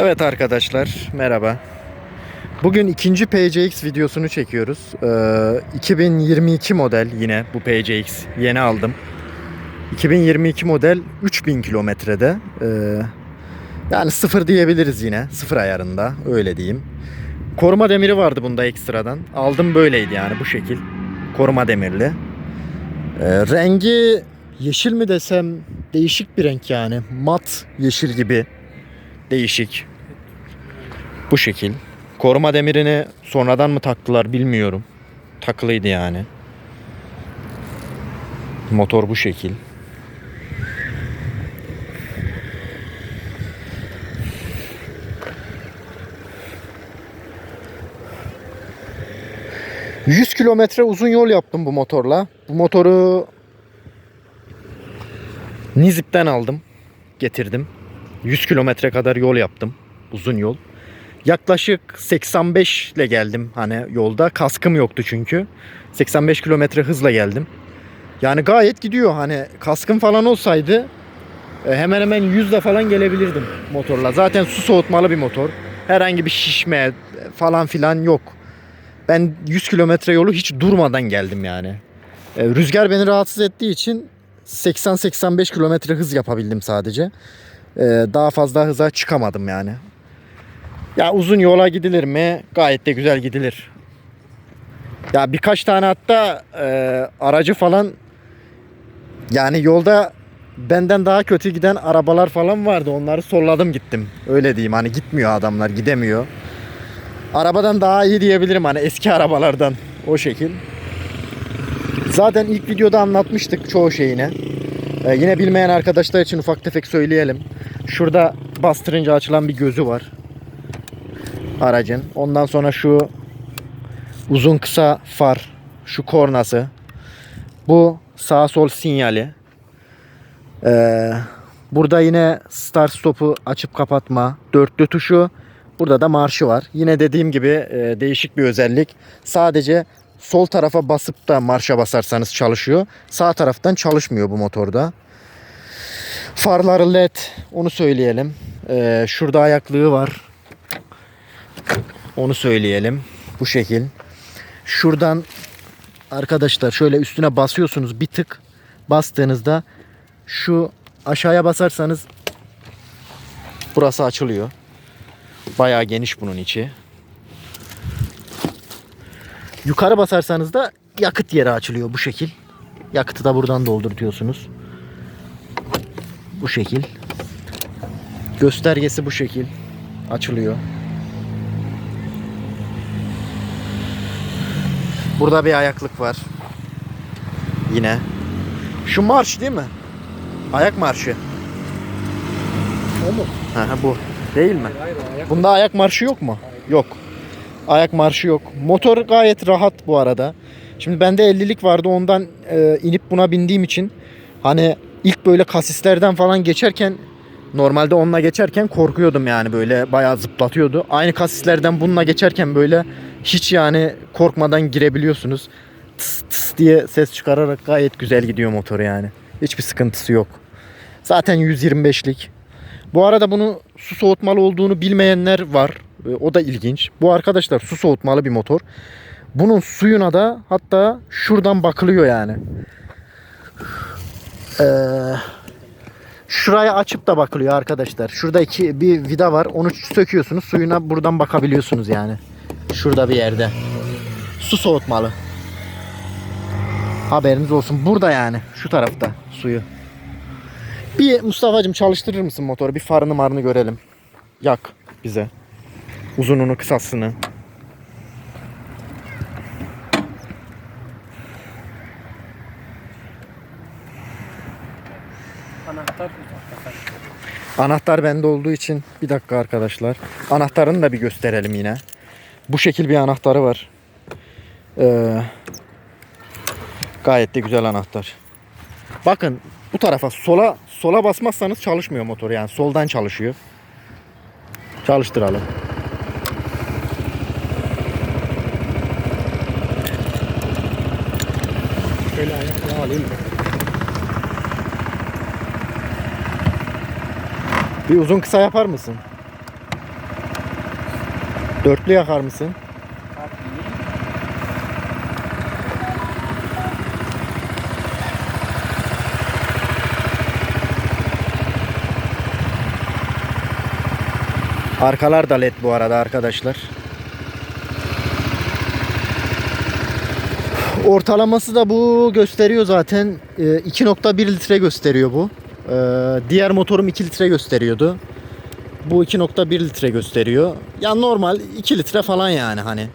Evet arkadaşlar merhaba. Bugün ikinci PCX videosunu çekiyoruz. Ee, 2022 model yine bu PCX yeni aldım. 2022 model 3000 kilometrede. Ee, yani sıfır diyebiliriz yine sıfır ayarında öyle diyeyim. Koruma demiri vardı bunda ekstradan. Aldım böyleydi yani bu şekil. Koruma demirli. Ee, rengi yeşil mi desem değişik bir renk yani. Mat yeşil gibi değişik. Bu şekil. Koruma demirini sonradan mı taktılar bilmiyorum. Takılıydı yani. Motor bu şekil. ...100 kilometre uzun yol yaptım bu motorla. Bu motoru... Nizip'ten aldım. Getirdim. 100 kilometre kadar yol yaptım. Uzun yol. Yaklaşık 85 ile geldim hani yolda. Kaskım yoktu çünkü. 85 kilometre hızla geldim. Yani gayet gidiyor hani kaskım falan olsaydı e, hemen hemen 100 ile falan gelebilirdim motorla. Zaten su soğutmalı bir motor. Herhangi bir şişme falan filan yok. Ben 100 kilometre yolu hiç durmadan geldim yani. E, Rüzgar beni rahatsız ettiği için 80-85 kilometre hız yapabildim sadece. Ee, daha fazla hıza çıkamadım yani. Ya uzun yola gidilir mi? Gayet de güzel gidilir. Ya birkaç tane hatta e, aracı falan yani yolda benden daha kötü giden arabalar falan vardı. Onları solladım gittim. Öyle diyeyim hani gitmiyor adamlar gidemiyor. Arabadan daha iyi diyebilirim hani eski arabalardan o şekil. Zaten ilk videoda anlatmıştık çoğu şeyini. Ee, yine bilmeyen arkadaşlar için ufak tefek söyleyelim. Şurada bastırınca açılan bir gözü var. Aracın. Ondan sonra şu uzun kısa far. Şu kornası. Bu sağ sol sinyali. Ee, burada yine start stop'u açıp kapatma. Dörtlü tuşu. Burada da marşı var. Yine dediğim gibi e, değişik bir özellik. Sadece sol tarafa basıp da marşa basarsanız çalışıyor. Sağ taraftan çalışmıyor bu motorda. Farları led onu söyleyelim. Ee, şurada ayaklığı var. Onu söyleyelim. Bu şekil. Şuradan arkadaşlar şöyle üstüne basıyorsunuz bir tık. Bastığınızda şu aşağıya basarsanız burası açılıyor. Bayağı geniş bunun içi. Yukarı basarsanız da yakıt yeri açılıyor bu şekil. Yakıtı da buradan doldurtuyorsunuz. Bu şekil. Göstergesi bu şekil. Açılıyor. Burada bir ayaklık var. Yine. Şu marş değil mi? Ayak marşı. O mu? Ha, bu. Değil mi? Hayır o ayak. Bunda ayak marşı yok mu? Yok. Ayak marşı yok. Motor gayet rahat bu arada. Şimdi bende 50'lik vardı ondan e, inip buna bindiğim için hani ilk böyle kasislerden falan geçerken normalde onunla geçerken korkuyordum yani böyle bayağı zıplatıyordu. Aynı kasislerden bununla geçerken böyle hiç yani korkmadan girebiliyorsunuz. Tıs tıs diye ses çıkararak gayet güzel gidiyor motor yani. Hiçbir sıkıntısı yok. Zaten 125'lik. Bu arada bunu su soğutmalı olduğunu bilmeyenler var. E, O da ilginç. Bu arkadaşlar su soğutmalı bir motor. Bunun suyuna da hatta şuradan bakılıyor yani. Ee, şuraya açıp da bakılıyor arkadaşlar. Şurada iki bir vida var. Onu söküyorsunuz. Suyuna buradan bakabiliyorsunuz yani. Şurada bir yerde. Su soğutmalı. Haberiniz olsun. Burada yani. Şu tarafta suyu. Bir Mustafa'cığım çalıştırır mısın motoru? Bir farını marını görelim. Yak bize. Uzununu kısasını. Anahtar bende olduğu için bir dakika arkadaşlar. Anahtarını da bir gösterelim yine. Bu şekil bir anahtarı var. Ee, gayet de güzel anahtar. Bakın bu tarafa sola sola basmazsanız çalışmıyor motor yani soldan çalışıyor. Çalıştıralım. Şöyle ayakla alayım Bir uzun kısa yapar mısın? Dörtlü yakar mısın? Arkalar da led bu arada arkadaşlar. Ortalaması da bu gösteriyor zaten. Ee, 2.1 litre gösteriyor bu. Ee, diğer motorum 2 litre gösteriyordu. Bu 2.1 litre gösteriyor. Ya normal 2 litre falan yani hani.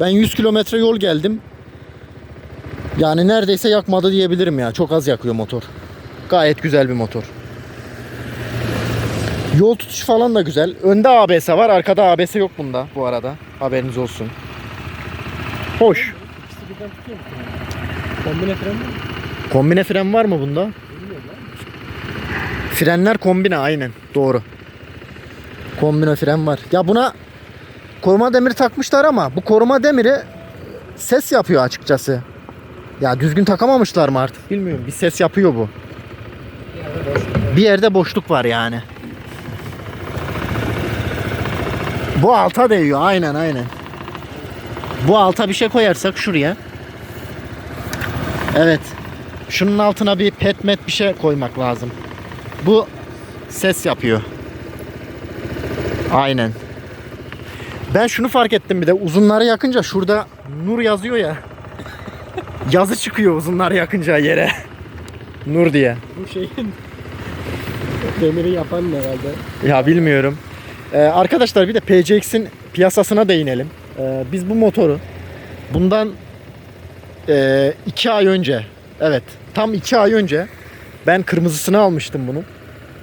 Ben 100 kilometre yol geldim. Yani neredeyse yakmadı diyebilirim ya. Çok az yakıyor motor. Gayet güzel bir motor. Yol tutuş falan da güzel. Önde ABS var, arkada ABS yok bunda bu arada. Haberiniz olsun. Hoş. Kombine fren? Kombine fren var mı bunda? Frenler kombine aynen. Doğru. Kombine fren var. Ya buna koruma demiri takmışlar ama bu koruma demiri ses yapıyor açıkçası. Ya düzgün takamamışlar mı artık bilmiyorum. Bir ses yapıyor bu. Bir yerde boşluk var yani. Bu alta değiyor aynen aynen. Bu alta bir şey koyarsak şuraya. Evet. Şunun altına bir pet met bir şey koymak lazım. Bu ses yapıyor. Aynen. Ben şunu fark ettim bir de uzunları yakınca şurada nur yazıyor ya. Yazı çıkıyor uzunları yakınca yere. nur diye. Bu şeyin demiri yapan ne herhalde? Ya bilmiyorum. Ee, arkadaşlar bir de PCX'in piyasasına değinelim. Ee, biz bu motoru bundan e, iki ay önce evet tam iki ay önce ben kırmızısını almıştım bunu.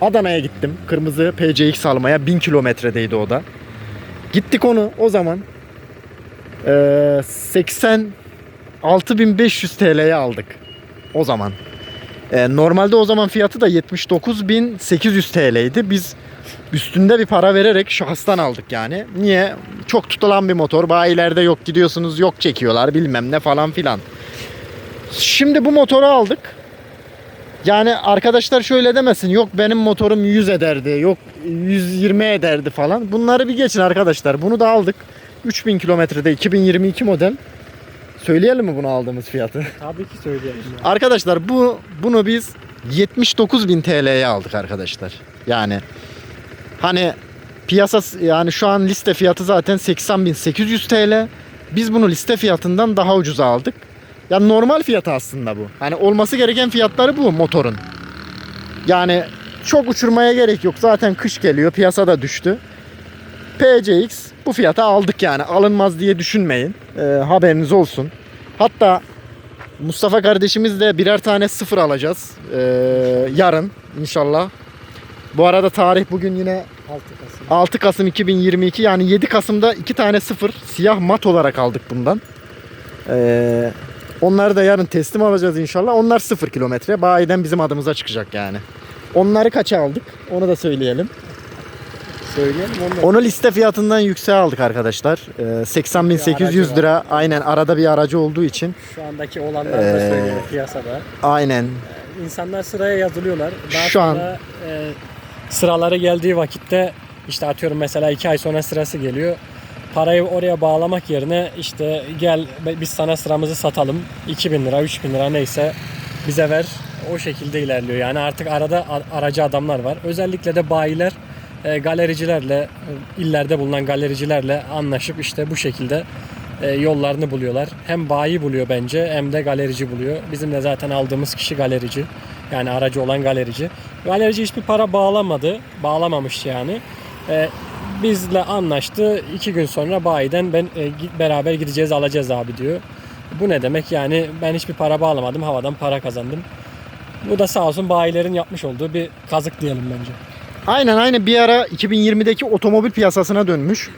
Adana'ya gittim. Kırmızı PCX almaya 1000 kilometredeydi o da. Gittik onu o zaman e, 86.500 TL'ye aldık. O zaman. E, normalde o zaman fiyatı da 79.800 TL'ydi. Biz üstünde bir para vererek şahıstan aldık yani. Niye? Çok tutulan bir motor. Bayilerde yok gidiyorsunuz yok çekiyorlar bilmem ne falan filan. Şimdi bu motoru aldık. Yani arkadaşlar şöyle demesin. Yok benim motorum 100 ederdi. Yok 120 ederdi falan. Bunları bir geçin arkadaşlar. Bunu da aldık. 3000 kilometrede 2022 model. Söyleyelim mi bunu aldığımız fiyatı? Tabii ki söyleyelim. ya. Arkadaşlar bu bunu biz 79.000 TL'ye aldık arkadaşlar. Yani hani piyasası yani şu an liste fiyatı zaten 80.800 TL. Biz bunu liste fiyatından daha ucuza aldık. Ya normal fiyatı aslında bu. Hani olması gereken fiyatları bu motorun. Yani çok uçurmaya gerek yok. Zaten kış geliyor. Piyasada düştü. PCX bu fiyata aldık yani. Alınmaz diye düşünmeyin. Ee, haberiniz olsun. Hatta Mustafa kardeşimiz de birer tane sıfır alacağız. Ee, yarın inşallah. Bu arada tarih bugün yine 6 Kasım. 6 Kasım 2022 yani 7 Kasım'da iki tane sıfır siyah mat olarak aldık bundan. Ee, onları da yarın teslim alacağız inşallah. Onlar sıfır kilometre. Bayiden bizim adımıza çıkacak yani. Onları kaça aldık? Onu da söyleyelim. Söyleyelim ondan. Onu liste fiyatından yükseğe aldık arkadaşlar. Ee, 80.800 lira. Aynen arada bir aracı olduğu için. Şu andaki olanları da Ee, söyleyelim piyasada. Aynen. İnsanlar sıraya yazılıyorlar. Daha Şu an- sonra e, sıraları geldiği vakitte işte atıyorum mesela 2 ay sonra sırası geliyor. Parayı oraya bağlamak yerine işte gel biz sana sıramızı satalım. 2000 lira, 3000 lira neyse bize ver. O şekilde ilerliyor. Yani artık arada aracı adamlar var. Özellikle de bayiler e, galericilerle, e, illerde bulunan galericilerle anlaşıp işte bu şekilde e, yollarını buluyorlar. Hem bayi buluyor bence hem de galerici buluyor. Bizim de zaten aldığımız kişi galerici. Yani aracı olan galerici. Galerici hiçbir para bağlamadı. Bağlamamış yani. Bizle anlaştı. İki gün sonra bayiden ben e, beraber gideceğiz alacağız abi diyor. Bu ne demek yani ben hiçbir para bağlamadım havadan para kazandım. Bu da sağ olsun bayilerin yapmış olduğu bir kazık diyelim bence. Aynen aynen bir ara 2020'deki otomobil piyasasına dönmüş.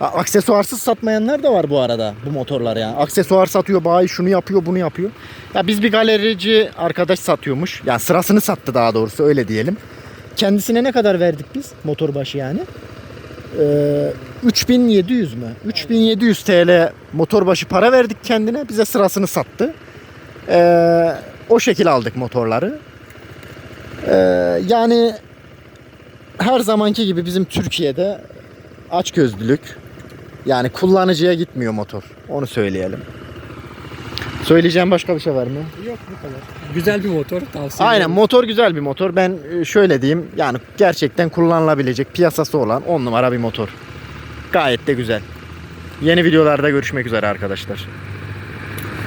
Aksesuarsız satmayanlar da var bu arada bu motorlar yani. Aksesuar satıyor, bayi şunu yapıyor, bunu yapıyor. Ya biz bir galerici arkadaş satıyormuş. Yani sırasını sattı daha doğrusu öyle diyelim. Kendisine ne kadar verdik biz motor başı yani? Ee, 3700 mü? 3700 TL motor başı para verdik kendine. Bize sırasını sattı. Ee, o şekil aldık motorları. Ee, yani her zamanki gibi bizim Türkiye'de açgözlülük, Yani kullanıcıya gitmiyor motor. Onu söyleyelim. Söyleyeceğim başka bir şey var mı? Yok bu kadar. Güzel bir motor tavsiye Aynen ederim. motor güzel bir motor. Ben e, şöyle diyeyim yani gerçekten kullanılabilecek piyasası olan 10 numara bir motor. Gayet de güzel. Yeni videolarda görüşmek üzere arkadaşlar.